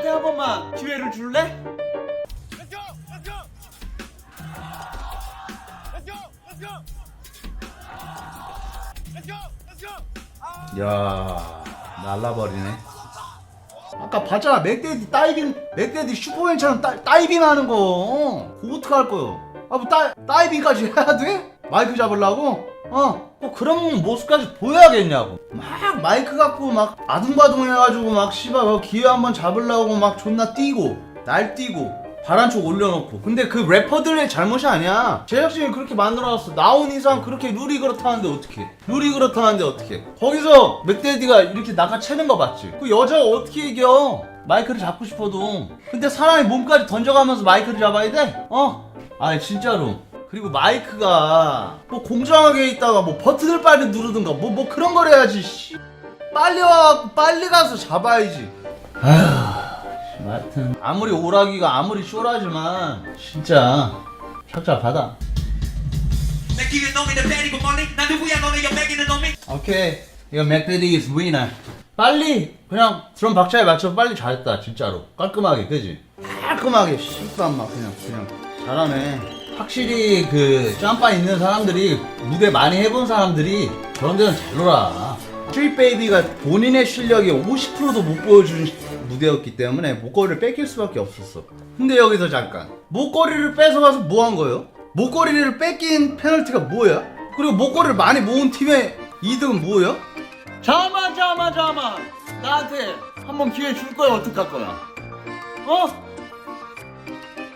나한테 한 번만 기회를 줄래? 야 날라버리네 아까 봤잖아 맥데디 다이빙 맥데디 슈퍼맨처럼 따, 다이빙 하는 거 그거 어떡할 거요 아뭐 다이빙까지 해야 돼? 마이크 잡으려고? 어, 뭐 그런 모습까지 보여야겠냐고. 막 마이크 갖고 막 아둥바둥 해가지고 막 씨발 그 기회 한번 잡으려고 막 존나 뛰고 날 뛰고 바란쪽 올려놓고. 근데 그 래퍼들의 잘못이 아니야. 제작진이 그렇게 만들어놨어. 나온 이상 그렇게 룰이 그렇다는데 어떻게 룰이 그렇다는데 어떻게 거기서 맥데디가 이렇게 낚아채는 거 봤지? 그 여자가 어떻게 이겨? 마이크를 잡고 싶어도. 근데 사람이 몸까지 던져가면서 마이크를 잡아야 돼? 어? 아니 진짜로 그리고 마이크가 뭐 공정하게 있다가 뭐 버튼을 빨리 누르든가 뭐뭐 그런 걸 해야지 씨. 빨리 와 빨리 가서 잡아야지. 아휴 하여튼. 아무리 오락이가 아무리 쇼라지만 진짜 착잡하다. 오케이. 이거 맥데디 is winner. 빨리 그냥 드럼 박자에 맞춰 빨리 잘했다 진짜로. 깔끔하게 그지? 깔끔하게 씨발 막 그냥 그냥 잘하네 확실히 그 짬바 있는 사람들이 무대 많이 해본 사람들이 그런 데는 잘 놀아 스트릿 베이비가 본인의 실력이 50%도 못 보여준 무대였기 때문에 목걸이를 뺏길 수밖에 없었어 근데 여기서 잠깐 목걸이를 뺏어가서 뭐 한 거예요? 목걸이를 뺏긴 페널티가 뭐야? 그리고 목걸이를 많이 모은 팀의 이득은 뭐예요? 잠만 잠만 잠만 나한테 한 번 기회 줄 거야 어떡할 거야? 어?